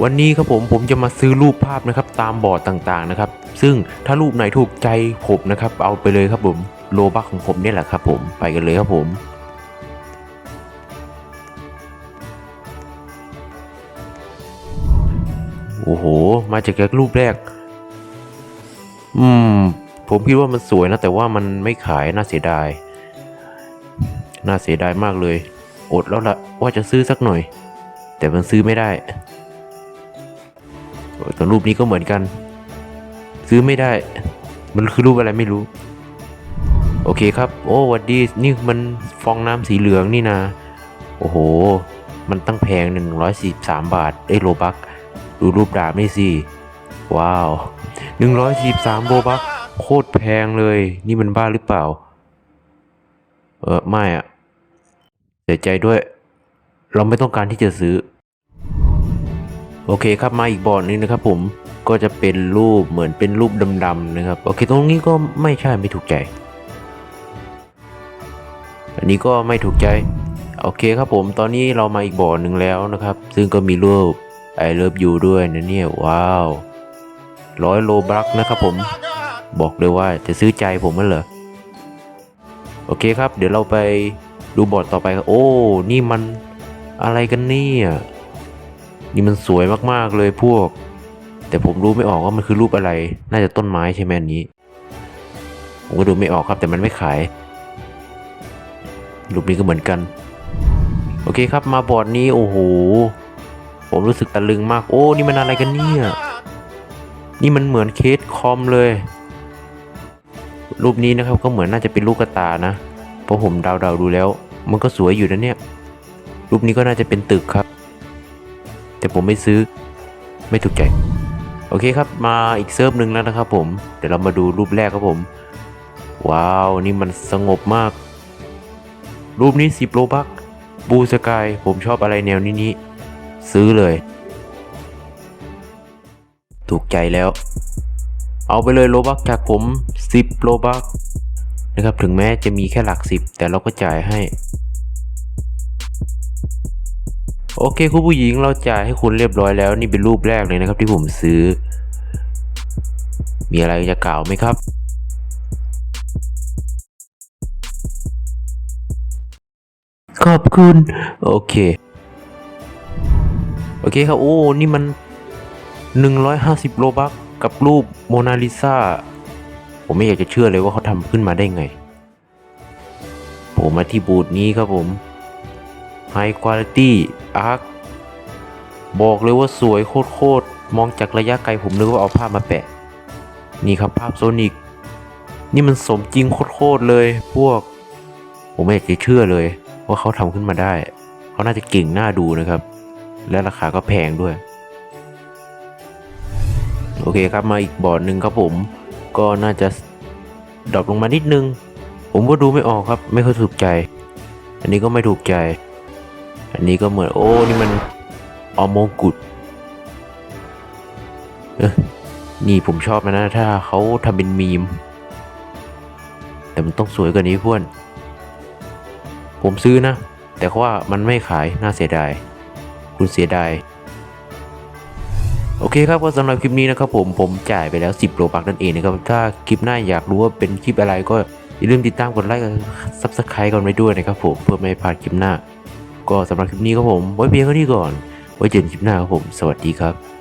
วันนี้ครับผมผมจะมาซื้อรูปภาพนะครับตามบอร์ดต่างๆนะครับ ซึ่งถ้ารูปไหนถูกใจผมนะครับ เอาไปเลยครับผมโลบักของผมเนี่ยแหละครับผมไปกันเลยครับผมโอ้โห มาจากแค่รูปแรก อืม ผมคิดว่ามันสวยนะ แต่ว่ามันไม่ขายน่าเสียดาย น่าเสียดายมากเลย อดแล้วละว่าจะซื้อสักหน่อย แต่มันซื้อไม่ได้ ตัวรูปนี้ก็เหมือนกัน ซื้อไม่ได้ มันคือรูปอะไรไม่รู้ โอเคครับ โอ้วัดดีนี่มันฟองน้ำสีเหลืองนี่นะ โอ้โห มันตั้งแพง 143 บาทไอ้โลบักดูรูปดาบนี่สิ ว้าว 143โลบักโคตรแพงเลย นี่มันบ้าหรือเปล่า เออไม่อะเสียใจด้วย เราไม่ต้องการที่จะซื้อ โอเคครับมาอีกบอร์ดนึงนะครับผมก็จะเป็นรูปเหมือนเป็นรูปดำๆนะครับ โอเคตรงนี้ก็ไม่ใช่ไม่ถูกใจ อันนี้ก็ไม่ถูกใจ โอเคครับผมตอนนี้เรามาอีกบอร์ดหนึ่งแล้วนะครับ ซึ่งก็มีรูป I love you ด้วยนะเนี่ยว้าวร้อยโลบักนะครับผมบอกเลยว่าจะซื้อใจผมมั้นเหรอโอเคครับ เดี๋ยวเราไปดูบอร์ดต่อไปครับโอ้ นี่มันอะไรกันเนี่ย นี่มันสวยมากๆเลยพวก แต่ผมรู้ไม่ออกว่ามันคือรูปอะไร น่าจะต้นไม้ใช่ไหมอันนี้ ผมก็ดูไม่ออกครับแต่มันไม่ขาย รูปนี้ก็เหมือนกัน โอเคครับมาบอร์ดนี้โอ้โห ผมรู้สึกตะลึงมาก โอ้นี่มันอะไรกันเนี่ย นี่มันเหมือนเคสคอมเลย รูปนี้นะครับก็เหมือนน่าจะเป็นลูกกระตานะ เพราะผมเดาๆดูแล้ว มันก็สวยอยู่นะเนี่ย รูปนี้ก็น่าจะเป็นตึกครับ แต่ผมไม่ซื้อไม่ถูกใจโอเคครับมาอีกเซิร์ฟหนึ่งแล้วนะครับผมเดี๋ยวเรามาดูรูปแรกครับผม ว้าวนี่มันสงบมาก รูปนี้สิบโลบักบูสกายผมชอบอะไรแนวนี้นี้ซื้อเลย ถูกใจแล้ว เอาไปเลยโลบักจากผม 10 โลบักนะครับถึงแม้จะมีแค่หลัก 10 แต่เราก็จ่ายให้ โอเคคุณผู้หญิงเราจ่ายให้คุณเรียบร้อยแล้ว นี่เป็นรูปแรกเลยนะครับที่ผมซื้อ มีอะไรจะกล่าวไหมครับขอบคุณ โอเค โอเคครับ โอ้ นี่มัน 150 โลบักกับรูปโมนาลิซาผมไม่อยากจะเชื่อเลยว่าเขาทำขึ้นมาได้ไง ผมมาที่บูธนี้ครับผม High Quality Arc บอกเลยว่าสวยโคตรๆ มองจากระยะไกลผมนึกว่าเอาภาพมาแปะ นี่ครับภาพโซนิกนี่มันสมจริงโคตรๆเลยพวก ผมไม่อยากจะเชื่อเลย ว่าเขาทำขึ้นมาได้ เขาน่าจะเก่งน่าดูนะครับ และราคาก็แพงด้วย โอเคครับมาอีกบอร์ดหนึ่งครับผมก็น่าจะดรอปลงมานิดนึง ผมก็ดูไม่ออกครับ ไม่ค่อยถูกใจ อันนี้ก็ไม่ถูกใจ อันนี้ก็เหมือนโอ้นี่มันออโมกุดเออนี่ผมชอบนะ ถ้าเขาทำเป็นมีม แต่มันต้องสวยกว่านี้เพื่อน ผมซื้อนะ แต่ว่ามันไม่ขายน่าเสียดาย คุณเสียดาย โอเคครับก็สำหรับคลิปนี้นะครับผมผมจ่ายไปแล้ว 10 โลบักนั่นเองนะครับ ถ้าคลิปหน้าอยากรู้ว่าเป็นคลิปอะไรก็อย่าลืมติดตามกดไลค์กดซับสไครต์กันไว้ด้วยนะครับผมเพื่อไม่ให้พลาดคลิปหน้า ก็สำหรับคลิปนี้ครับผม ไว้เพียงเท่านี้ก่อน ไว้เจอกันคลิปหน้าครับผม สวัสดีครับ